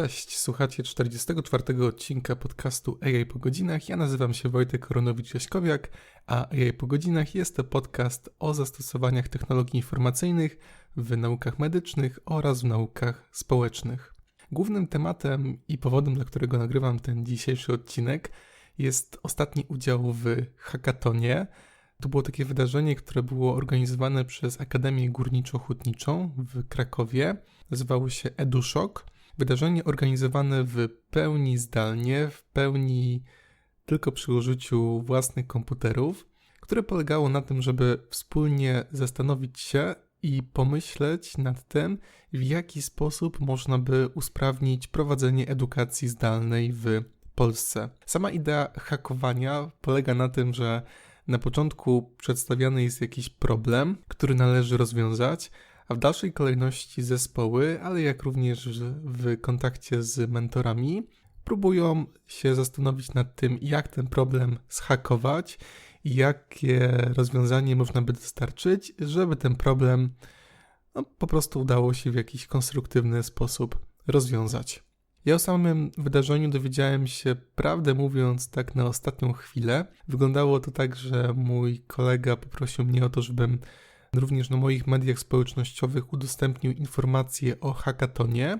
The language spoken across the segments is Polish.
Cześć, słuchacie 44 odcinka podcastu AI po godzinach. Ja nazywam się Wojtek Koronowicz-Jaśkowiak, a AI po godzinach jest to podcast o zastosowaniach technologii informacyjnych w naukach medycznych oraz w naukach społecznych. Głównym tematem i powodem, dla którego nagrywam ten dzisiejszy odcinek, jest ostatni udział w hackatonie. To było takie wydarzenie, które było organizowane przez Akademię Górniczo-Hutniczą w Krakowie. Nazywało się EduShock. Wydarzenie organizowane w pełni zdalnie, w pełni tylko przy użyciu własnych komputerów, które polegało na tym, żeby wspólnie zastanowić się i pomyśleć nad tym, w jaki sposób można by usprawnić prowadzenie edukacji zdalnej w Polsce. Sama idea hakowania polega na tym, że na początku przedstawiany jest jakiś problem, który należy rozwiązać, a w dalszej kolejności zespoły, ale jak również w kontakcie z mentorami, próbują się zastanowić nad tym, jak ten problem zhakować i jakie rozwiązanie można by dostarczyć, żeby ten problem no, po prostu udało się w jakiś konstruktywny sposób rozwiązać. Ja o samym wydarzeniu dowiedziałem się, prawdę mówiąc, tak na ostatnią chwilę. Wyglądało to tak, że mój kolega poprosił mnie o to, żebym również na moich mediach społecznościowych udostępnił informacje o hackatonie.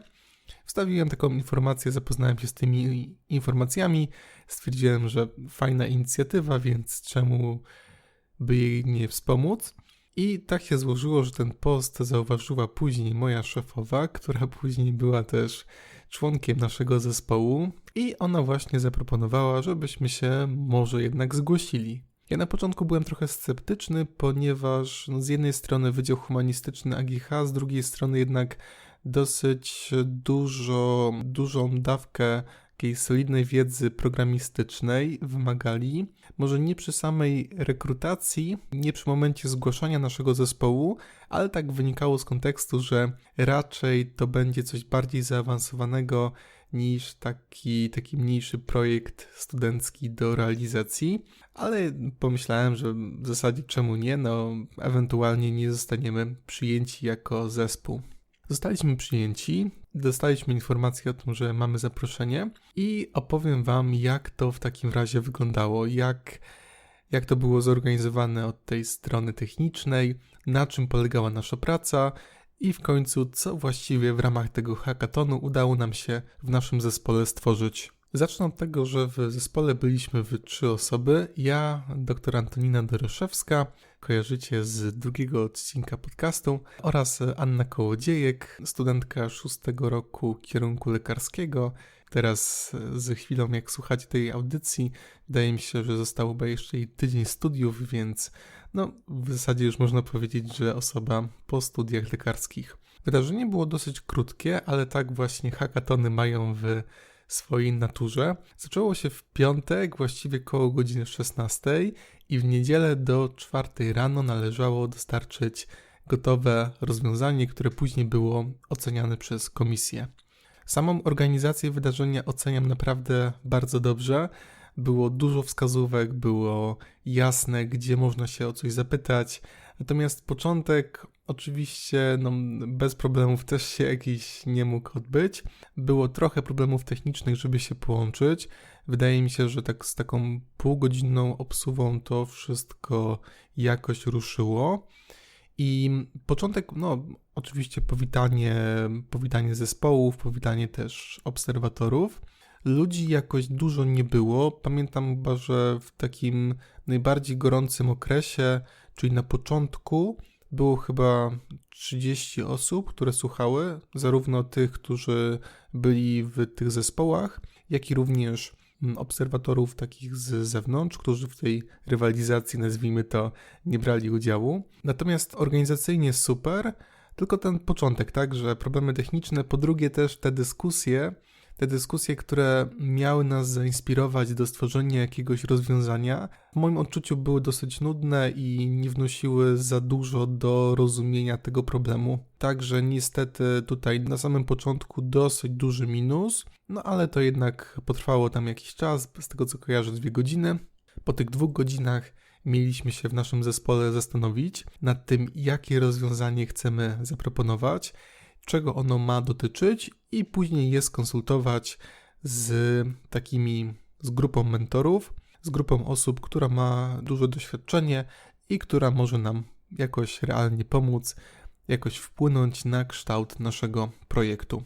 Wstawiłem taką informację, zapoznałem się z tymi informacjami, stwierdziłem, że fajna inicjatywa, więc czemu by jej nie wspomóc? I tak się złożyło, że ten post zauważyła później moja szefowa, która później była też członkiem naszego zespołu, i ona właśnie zaproponowała, żebyśmy się może jednak zgłosili. Ja na początku byłem trochę sceptyczny, ponieważ no, z jednej strony Wydział Humanistyczny AGH, z drugiej strony jednak dosyć dużo, dużą dawkę takiej solidnej wiedzy programistycznej wymagali. Może nie przy samej rekrutacji, nie przy momencie zgłaszania naszego zespołu, ale tak wynikało z kontekstu, że raczej to będzie coś bardziej zaawansowanego niż taki, taki mniejszy projekt studencki do realizacji, ale pomyślałem, że w zasadzie czemu nie, no ewentualnie nie zostaniemy przyjęci jako zespół. Zostaliśmy przyjęci, dostaliśmy informację o tym, że mamy zaproszenie i opowiem Wam, jak to w takim razie wyglądało, jak, jak to było zorganizowane od tej strony technicznej, na czym polegała nasza praca i w końcu, co właściwie w ramach tego hackathonu udało nam się w naszym zespole stworzyć. Zacznę od tego, że w zespole byliśmy w trzy osoby. Ja, dr Antonina Doroszewska, kojarzycie z drugiego odcinka podcastu, oraz Anna Kołodziejek, studentka szóstego roku kierunku lekarskiego. Teraz z chwilą, jak słuchacie tej audycji, wydaje mi się, że zostałoby jeszcze jej tydzień studiów, więc no, w zasadzie już można powiedzieć, że osoba po studiach lekarskich. Wydarzenie było dosyć krótkie, ale tak właśnie hackatony mają w swojej naturze. Zaczęło się w piątek, właściwie koło godziny 16 i w niedzielę do 4 rano należało dostarczyć gotowe rozwiązanie, które później było oceniane przez komisję. Samą organizację wydarzenia oceniam naprawdę bardzo dobrze. Było dużo wskazówek, było jasne, gdzie można się o coś zapytać. Natomiast początek Oczywiście no, bez problemów też się jakiś nie mógł odbyć. Było trochę problemów technicznych, żeby się połączyć. Wydaje mi się, że tak z taką półgodzinną obsuwą to wszystko jakoś ruszyło. I początek, no oczywiście powitanie, powitanie zespołów, powitanie też obserwatorów. Ludzi jakoś dużo nie było. Pamiętam chyba, że w takim najbardziej gorącym okresie, czyli na początku, było chyba 30 osób, które słuchały, zarówno tych, którzy byli w tych zespołach, jak i również obserwatorów takich z zewnątrz, którzy w tej rywalizacji, nazwijmy to, nie brali udziału. Natomiast organizacyjnie super, tylko ten początek, tak, że problemy techniczne, po drugie też te dyskusje, te dyskusje, które miały nas zainspirować do stworzenia jakiegoś rozwiązania, w moim odczuciu były dosyć nudne i nie wnosiły za dużo do rozumienia tego problemu. Także niestety tutaj na samym początku dosyć duży minus, no ale to jednak potrwało tam jakiś czas, z tego co kojarzę dwie godziny. Po tych dwóch godzinach mieliśmy się w naszym zespole zastanowić nad tym, jakie rozwiązanie chcemy zaproponować czego ono ma dotyczyć i później je skonsultować z takimi, z grupą mentorów, z grupą osób, która ma duże doświadczenie i która może nam jakoś realnie pomóc, jakoś wpłynąć na kształt naszego projektu.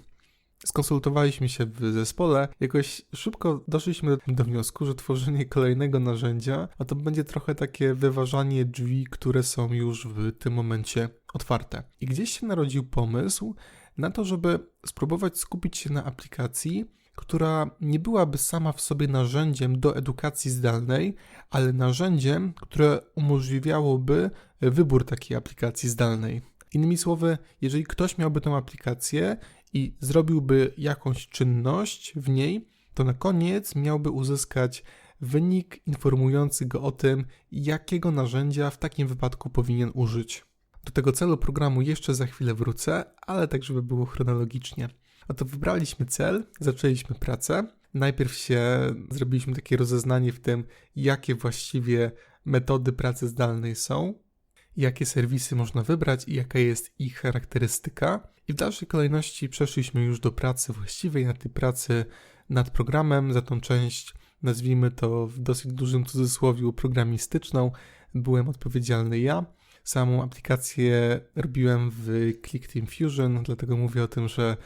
Skonsultowaliśmy się w zespole, jakoś szybko doszliśmy do wniosku, że tworzenie kolejnego narzędzia, a to będzie trochę takie wyważanie drzwi, które są już w tym momencie otwarte. I gdzieś się narodził pomysł na to, żeby spróbować skupić się na aplikacji, która nie byłaby sama w sobie narzędziem do edukacji zdalnej, ale narzędziem, które umożliwiałoby wybór takiej aplikacji zdalnej. Innymi słowy, jeżeli ktoś miałby tę aplikację i zrobiłby jakąś czynność w niej, to na koniec miałby uzyskać wynik informujący go o tym, jakiego narzędzia w takim wypadku powinien użyć. Do tego celu programu jeszcze za chwilę wrócę, ale tak, żeby było chronologicznie. Oto wybraliśmy cel, zaczęliśmy pracę. Najpierw się zrobiliśmy takie rozeznanie w tym, jakie właściwie metody pracy zdalnej są, jakie serwisy można wybrać i jaka jest ich charakterystyka. I w dalszej kolejności przeszliśmy już do pracy właściwej, na tej pracy nad programem. Za tą część, nazwijmy to w dosyć dużym cudzysłowie, programistyczną, byłem odpowiedzialny ja. Samą aplikację robiłem w ClickTeam Fusion, dlatego mówię o tym, że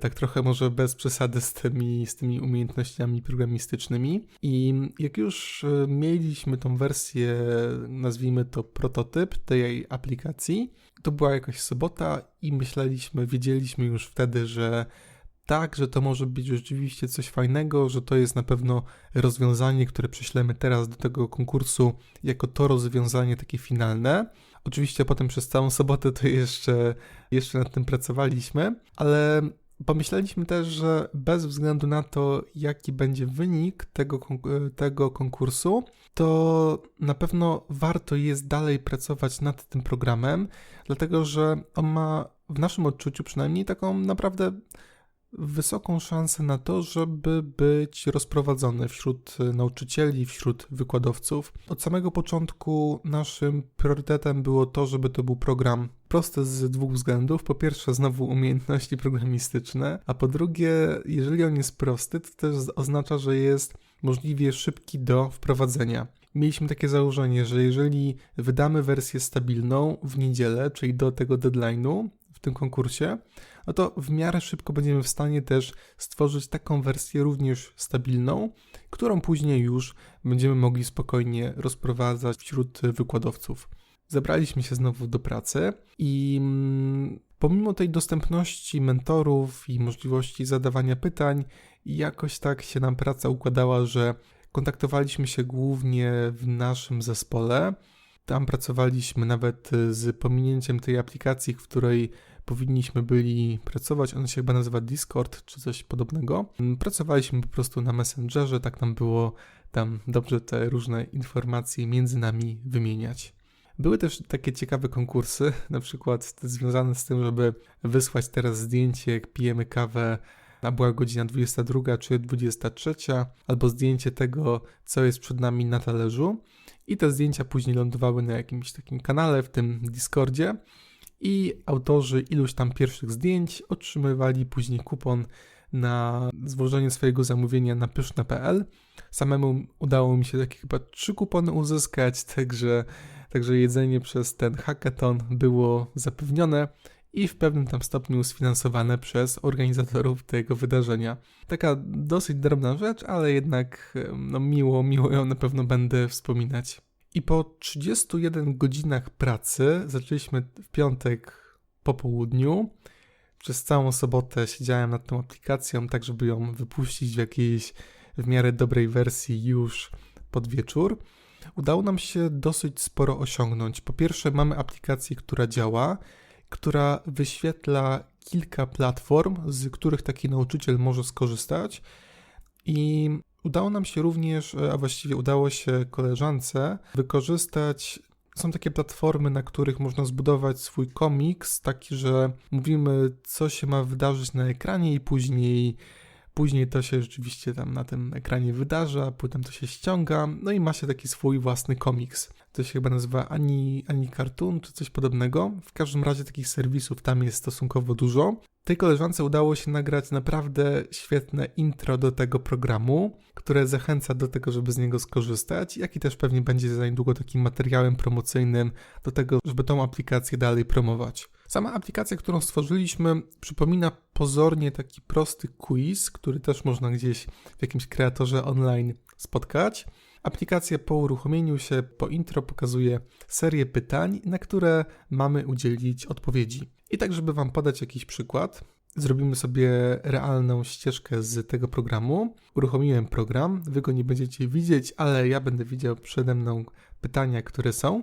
tak trochę może bez przesady z tymi, z tymi umiejętnościami programistycznymi. I jak już e, mieliśmy tą wersję, nazwijmy to prototyp tej aplikacji, to była jakaś sobota i myśleliśmy, wiedzieliśmy już wtedy, że tak, że to może być rzeczywiście coś fajnego, że to jest na pewno rozwiązanie, które prześlemy teraz do tego konkursu jako to rozwiązanie takie finalne. Oczywiście potem przez całą sobotę to jeszcze, jeszcze nad tym pracowaliśmy, ale Pomyśleliśmy też, że bez względu na to, jaki będzie wynik tego, tego konkursu, to na pewno warto jest dalej pracować nad tym programem, dlatego że on ma w naszym odczuciu przynajmniej taką naprawdę wysoką szansę na to, żeby być rozprowadzony wśród nauczycieli, wśród wykładowców. Od samego początku naszym priorytetem było to, żeby to był program prosty z dwóch względów. Po pierwsze, znowu umiejętności programistyczne, a po drugie, jeżeli on jest prosty, to też oznacza, że jest możliwie szybki do wprowadzenia. Mieliśmy takie założenie, że jeżeli wydamy wersję stabilną w niedzielę, czyli do tego deadline'u w tym konkursie, no to w miarę szybko będziemy w stanie też stworzyć taką wersję również stabilną, którą później już będziemy mogli spokojnie rozprowadzać wśród wykładowców. Zabraliśmy się znowu do pracy i mm, pomimo tej dostępności mentorów i możliwości zadawania pytań, jakoś tak się nam praca układała, że kontaktowaliśmy się głównie w naszym zespole. Tam pracowaliśmy nawet z pominięciem tej aplikacji, w której powinniśmy byli pracować. On się chyba nazywa Discord czy coś podobnego. Pracowaliśmy po prostu na Messengerze, tak nam było tam dobrze te różne informacje między nami wymieniać. Były też takie ciekawe konkursy, na przykład związane z tym, żeby wysłać teraz zdjęcie, jak pijemy kawę, a była godzina 22 czy 23, albo zdjęcie tego, co jest przed nami na talerzu. I te zdjęcia później lądowały na jakimś takim kanale, w tym Discordzie i autorzy iluś tam pierwszych zdjęć otrzymywali później kupon na złożenie swojego zamówienia na pyszne.pl. Samemu udało mi się takie chyba trzy kupony uzyskać, także, także jedzenie przez ten hackathon było zapewnione i w pewnym tam stopniu sfinansowane przez organizatorów tego wydarzenia. Taka dosyć drobna rzecz, ale jednak no, miło, miło ją na pewno będę wspominać. I po 31 godzinach pracy zaczęliśmy w piątek po południu. Przez całą sobotę siedziałem nad tą aplikacją, tak żeby ją wypuścić w jakiejś w miarę dobrej wersji już pod wieczór. Udało nam się dosyć sporo osiągnąć. Po pierwsze, mamy aplikację, która działa, która wyświetla kilka platform, z których taki nauczyciel może skorzystać. I Udało nam się również, e, a właściwie udało się koleżance, wykorzystać. Są takie platformy, na których można zbudować swój komiks, taki, że mówimy, co się ma wydarzyć na ekranie, i później Później to się rzeczywiście tam na tym ekranie wydarza, potem to się ściąga, no i ma się taki swój własny komiks. To się chyba nazywa Ani, Ani Cartoon czy coś podobnego. W każdym razie takich serwisów tam jest stosunkowo dużo. Tej koleżance udało się nagrać naprawdę świetne intro do tego programu, które zachęca do tego, żeby z niego skorzystać, jak i też pewnie będzie za niedługo takim materiałem promocyjnym do tego, żeby tą aplikację dalej promować. Sama aplikacja, którą stworzyliśmy, przypomina pozornie taki prosty quiz, który też można gdzieś w jakimś kreatorze online spotkać. Aplikacja po uruchomieniu się po intro pokazuje serię pytań, na które mamy udzielić odpowiedzi. I tak, żeby Wam podać jakiś przykład, zrobimy sobie realną ścieżkę z tego programu. Uruchomiłem program, Wy go nie będziecie widzieć, ale ja będę widział przede mną pytania, które są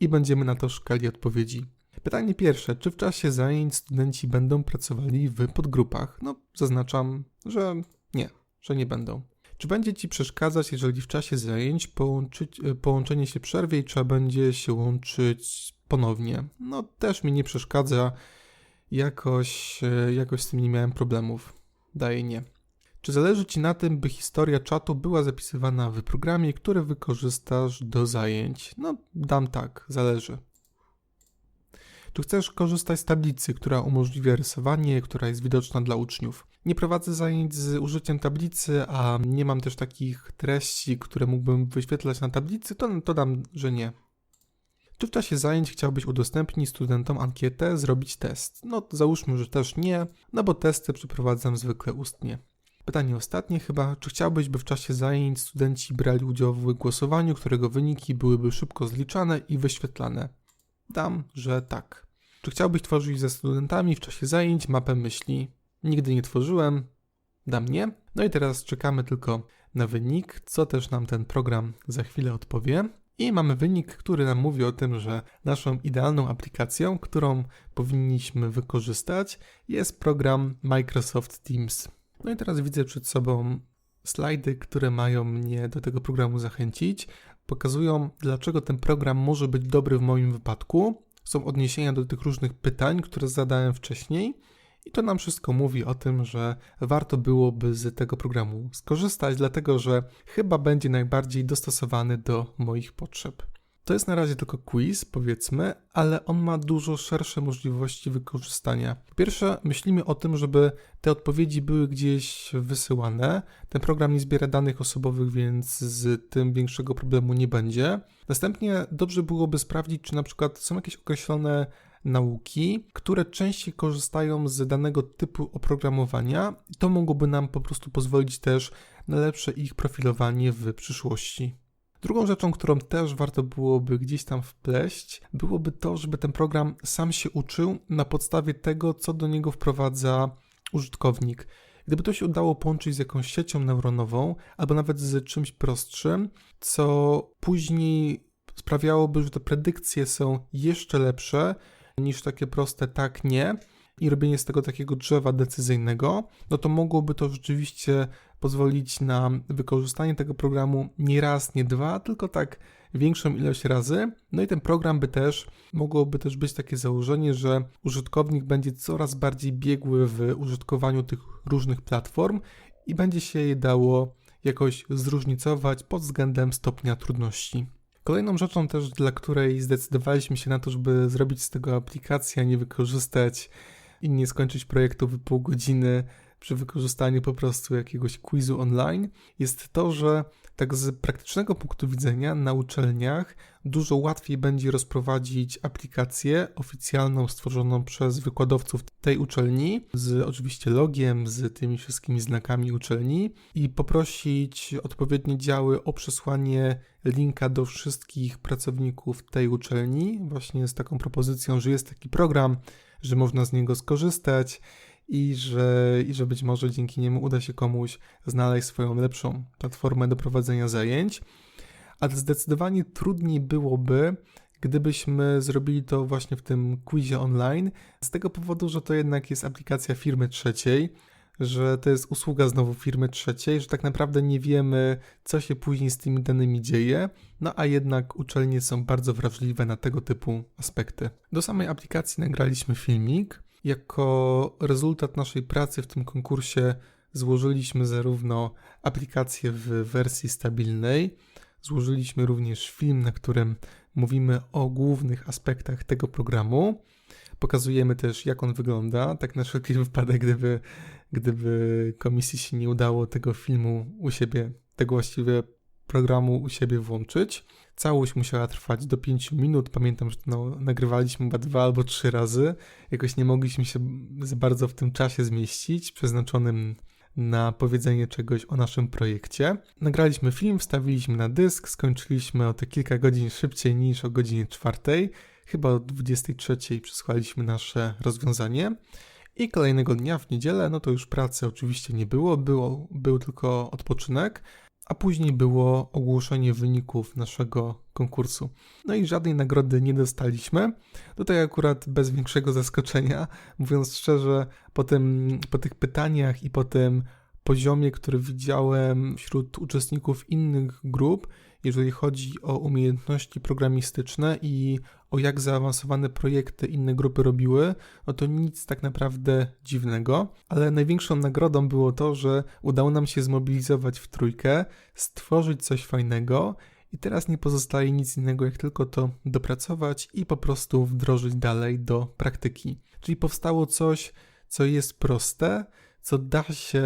i będziemy na to szukali odpowiedzi. Pytanie pierwsze. Czy w czasie zajęć studenci będą pracowali w podgrupach? No, zaznaczam, że nie, że nie będą. Czy będzie Ci przeszkadzać, jeżeli w czasie zajęć połączyć, e, połączenie się przerwie i trzeba będzie się łączyć ponownie? No, też mi nie przeszkadza. Jakoś, e, jakoś z tym nie miałem problemów. Daje nie. Czy zależy Ci na tym, by historia czatu była zapisywana w programie, który wykorzystasz do zajęć? No, dam tak, zależy. Czy chcesz korzystać z tablicy, która umożliwia rysowanie, która jest widoczna dla uczniów? Nie prowadzę zajęć z użyciem tablicy, a nie mam też takich treści, które mógłbym wyświetlać na tablicy, to, to dam, że nie. Czy w czasie zajęć chciałbyś udostępnić studentom ankietę, zrobić test? No załóżmy, że też nie, no bo testy przeprowadzam zwykle ustnie. Pytanie ostatnie chyba, czy chciałbyś, by w czasie zajęć studenci brali udział w głosowaniu, którego wyniki byłyby szybko zliczane i wyświetlane? Dam, że tak. Czy chciałbyś tworzyć ze studentami w czasie zajęć mapę myśli? Nigdy nie tworzyłem. Dam nie. No i teraz czekamy tylko na wynik, co też nam ten program za chwilę odpowie. I mamy wynik, który nam mówi o tym, że naszą idealną aplikacją, którą powinniśmy wykorzystać, jest program Microsoft Teams. No i teraz widzę przed sobą slajdy, które mają mnie do tego programu zachęcić. Pokazują, dlaczego ten program może być dobry w moim wypadku. Są odniesienia do tych różnych pytań, które zadałem wcześniej. I to nam wszystko mówi o tym, że warto byłoby z tego programu skorzystać, dlatego że chyba będzie najbardziej dostosowany do moich potrzeb. To jest na razie tylko quiz, powiedzmy, ale on ma dużo szersze możliwości wykorzystania. Po pierwsze, myślimy o tym, żeby te odpowiedzi były gdzieś wysyłane. Ten program nie zbiera danych osobowych, więc z tym większego problemu nie będzie. Następnie dobrze byłoby sprawdzić, czy na przykład są jakieś określone nauki, które częściej korzystają z danego typu oprogramowania. To mogłoby nam po prostu pozwolić też na lepsze ich profilowanie w przyszłości. Drugą rzeczą, którą też warto byłoby gdzieś tam wpleść, byłoby to, żeby ten program sam się uczył na podstawie tego, co do niego wprowadza użytkownik. Gdyby to się udało połączyć z jakąś siecią neuronową, albo nawet z czymś prostszym, co później sprawiałoby, że te predykcje są jeszcze lepsze niż takie proste tak, nie, i robienie z tego takiego drzewa decyzyjnego, no to mogłoby to rzeczywiście pozwolić na wykorzystanie tego programu nie raz, nie dwa, tylko tak większą ilość razy. No i ten program by też, mogłoby też być takie założenie, że użytkownik będzie coraz bardziej biegły w użytkowaniu tych różnych platform i będzie się je dało jakoś zróżnicować pod względem stopnia trudności. Kolejną rzeczą też, dla której zdecydowaliśmy się na to, żeby zrobić z tego aplikację, a nie wykorzystać i nie skończyć projektu w pół godziny przy wykorzystaniu po prostu jakiegoś quizu online, jest to, że tak z praktycznego punktu widzenia na uczelniach dużo łatwiej będzie rozprowadzić aplikację oficjalną stworzoną przez wykładowców tej uczelni, z oczywiście logiem, z tymi wszystkimi znakami uczelni i poprosić odpowiednie działy o przesłanie linka do wszystkich pracowników tej uczelni, właśnie z taką propozycją, że jest taki program, że można z niego skorzystać i że, i że być może dzięki niemu uda się komuś znaleźć swoją lepszą platformę do prowadzenia zajęć. Ale zdecydowanie trudniej byłoby, gdybyśmy zrobili to właśnie w tym quizie online, z tego powodu, że to jednak jest aplikacja firmy trzeciej, że to jest usługa znowu firmy trzeciej, że tak naprawdę nie wiemy, co się później z tymi danymi dzieje, no a jednak uczelnie są bardzo wrażliwe na tego typu aspekty. Do samej aplikacji nagraliśmy filmik. Jako rezultat naszej pracy w tym konkursie złożyliśmy zarówno aplikację w wersji stabilnej, złożyliśmy również film, na którym mówimy o głównych aspektach tego programu. Pokazujemy też, jak on wygląda, tak na wszelki wypadek, gdyby, gdyby komisji się nie udało tego filmu u siebie, tego właściwie programu u siebie włączyć. Całość musiała trwać do 5 minut. Pamiętam, że no, nagrywaliśmy chyba dwa albo trzy razy. Jakoś nie mogliśmy się za bardzo w tym czasie zmieścić, przeznaczonym na powiedzenie czegoś o naszym projekcie. Nagraliśmy film, wstawiliśmy na dysk, skończyliśmy o te kilka godzin szybciej niż o godzinie czwartej. Chyba o 23 przesłaliśmy nasze rozwiązanie. I kolejnego dnia w niedzielę, no to już pracy oczywiście nie było, było był tylko odpoczynek, a później było ogłoszenie wyników naszego konkursu. No i żadnej nagrody nie dostaliśmy. Tutaj akurat bez większego zaskoczenia, mówiąc szczerze, po, tym, po tych pytaniach i po tym poziomie, który widziałem wśród uczestników innych grup, jeżeli chodzi o umiejętności programistyczne i o jak zaawansowane projekty inne grupy robiły, no to nic tak naprawdę dziwnego, ale największą nagrodą było to, że udało nam się zmobilizować w trójkę, stworzyć coś fajnego i teraz nie pozostaje nic innego, jak tylko to dopracować i po prostu wdrożyć dalej do praktyki. Czyli powstało coś, co jest proste, co da się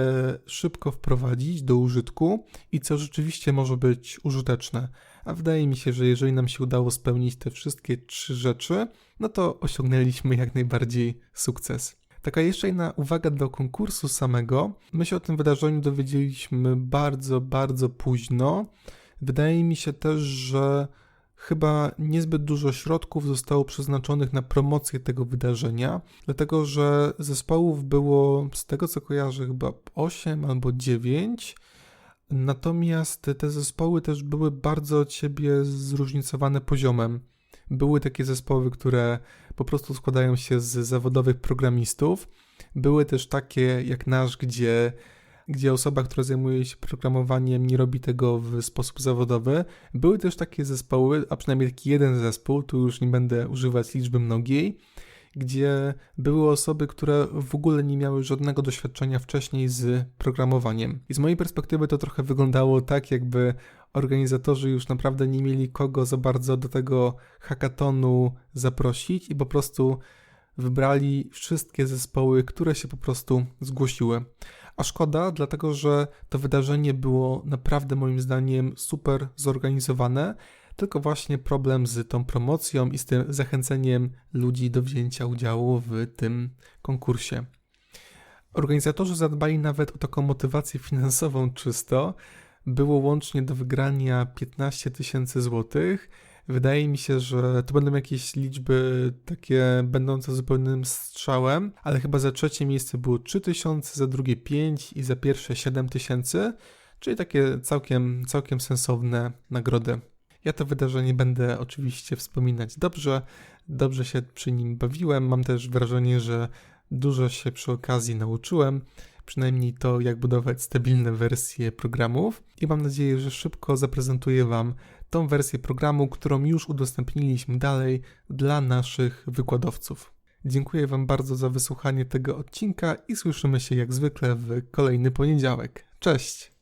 szybko wprowadzić do użytku i co rzeczywiście może być użyteczne. A wydaje mi się, że jeżeli nam się udało spełnić te wszystkie trzy rzeczy, no to osiągnęliśmy jak najbardziej sukces. Taka jeszcze jedna uwaga do konkursu samego. My się o tym wydarzeniu dowiedzieliśmy bardzo, bardzo późno. Wydaje mi się też, że chyba niezbyt dużo środków zostało przeznaczonych na promocję tego wydarzenia, dlatego że zespołów było, z tego co kojarzę, chyba 8 albo 9. Natomiast te zespoły też były bardzo od siebie zróżnicowane poziomem. Były takie zespoły, które po prostu składają się z zawodowych programistów. Były też takie jak nasz, gdzie gdzie osoba, która zajmuje się programowaniem, nie robi tego w sposób zawodowy. Były też takie zespoły, a przynajmniej taki jeden zespół, tu już nie będę używać liczby mnogiej, gdzie były osoby, które w ogóle nie miały żadnego doświadczenia wcześniej z programowaniem. I z mojej perspektywy to trochę wyglądało tak, jakby organizatorzy już naprawdę nie mieli kogo za bardzo do tego hackatonu zaprosić i po prostu wybrali wszystkie zespoły, które się po prostu zgłosiły. A szkoda, dlatego że to wydarzenie było naprawdę moim zdaniem super zorganizowane, tylko właśnie problem z tą promocją i z tym zachęceniem ludzi do wzięcia udziału w tym konkursie. Organizatorzy zadbali nawet o taką motywację finansową czysto. Było łącznie do wygrania 15 tysięcy złotych Wydaje mi się, że to będą jakieś liczby takie będące zupełnym strzałem, ale chyba za trzecie miejsce było 3000, za drugie 5 i za pierwsze 7000, czyli takie całkiem, całkiem sensowne nagrody. Ja to wydarzenie będę oczywiście wspominać dobrze, dobrze się przy nim bawiłem. Mam też wrażenie, że dużo się przy okazji nauczyłem, przynajmniej to, jak budować stabilne wersje programów. I mam nadzieję, że szybko zaprezentuję Wam tą wersję programu, którą już udostępniliśmy dalej dla naszych wykładowców. Dziękuję Wam bardzo za wysłuchanie tego odcinka i słyszymy się jak zwykle w kolejny poniedziałek. Cześć!